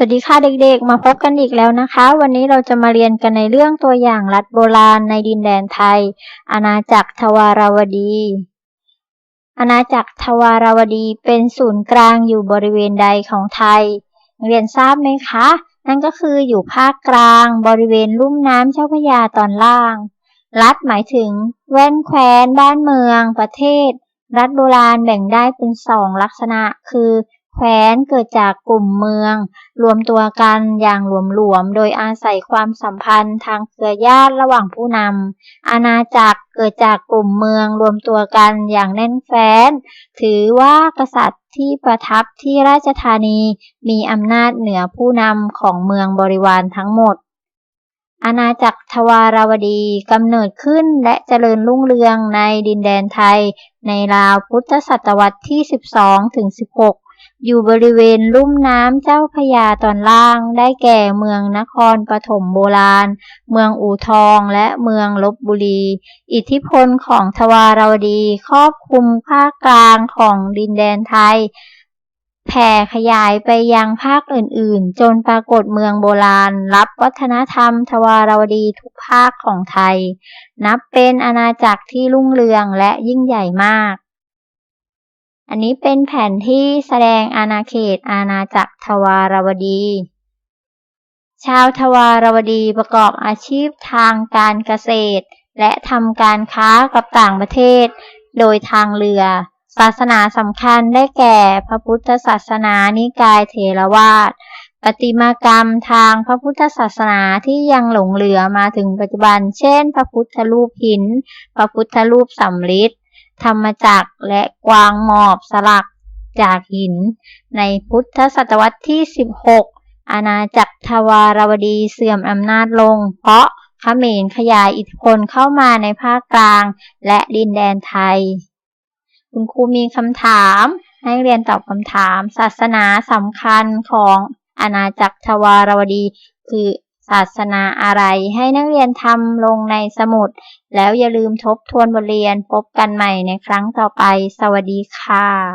สวัสดีค่ะเด็กๆ มาพบกันอีกแล้วนะคะ วันนี้เราจะมาเรียนกันในเรื่องตัวอย่างรัฐโบราณในดินแดนไทย อาณาจักรทวารวดี อาณาจักรทวารวดีเป็นศูนย์กลางอยู่บริเวณใดของไทย เรียนทราบไหมคะ นั่นก็คืออยู่ภาคกลาง บริเวณลุ่มน้ำเจ้าพระยาตอนล่าง รัฐหมายถึง แว่นแคว้น บ้านเมือง ประเทศ รัฐโบราณแบ่งได้เป็นสองลักษณะคือ แคว้นเกิดจากกลุ่มเมือง รวมตัวกันอย่างหลวมๆ โดยอาศัยความสัมพันธ์ทางเครือญาติระหว่างผู้นำ อาณาจักรเกิดจากกลุ่มเมืองรวมตัวกันอย่างแน่นแฟ้น ถือว่ากษัตริย์ที่ประทับที่ราชธานีมีอำนาจเหนือผู้นำของเมืองบริวารทั้งหมด อาณาจักรทวาราวดีกำเนิดขึ้นและเจริญรุ่งเรืองในดินแดนไทย ในราวพุทธศตวรรษที่ 12ถึง16 อยู่บริเวณลุ่มน้ำเจ้าพยาตอนล่าง ได้แก่เมืองนครปฐมโบราณ เมืองอู่ทองและเมืองลบบุรี อิทธิพลของทวารวดีครอบคลุมภาคกลางของดินแดนไทย แผ่ขยายไปยังภาคอื่นๆ จนปรากฏเมืองโบราณ รับวัฒนธรรมทวารวดีทุกภาคของไทย นับเป็นอาณาจักรที่รุ่งเรืองและยิ่งใหญ่มาก อันนี้เป็นแผนที่แสดงอาณาเขตอาณาจักรทวารวดี ชาวทวารวดีประกอบอาชีพทางการเกษตร และทำการค้ากับต่างประเทศ โดยทางเรือ ศาสนาสำคัญได้แก่พระพุทธศาสนานิกายเถรวาทประติมากรรมทางพระพุทธศาสนาที่ยังหลงเหลือมาถึงปัจจุบัน เช่น พระพุทธรูปหิน พระพุทธรูปสำริด ธรรมจักรและกวางหมอบสลักจากหิน ในพุทธศตวรรษที่ 16 อาณาจักรทวารวดีเสื่อมอำนาจลง เพราะเขมรขยายอิทธิพลเข้ามาในภาคกลางและดินแดนไทย คุณครูมีคำถามให้เรียนตอบคำถาม ศาสนาสำคัญของอาณาจักรทวารวดีคือ ศาสนาอะไรให้นักเรียนทำลงในสมุด แล้วอย่าลืมทบทวนบทเรียนพบกันใหม่ในครั้งต่อไป สวัสดีค่ะ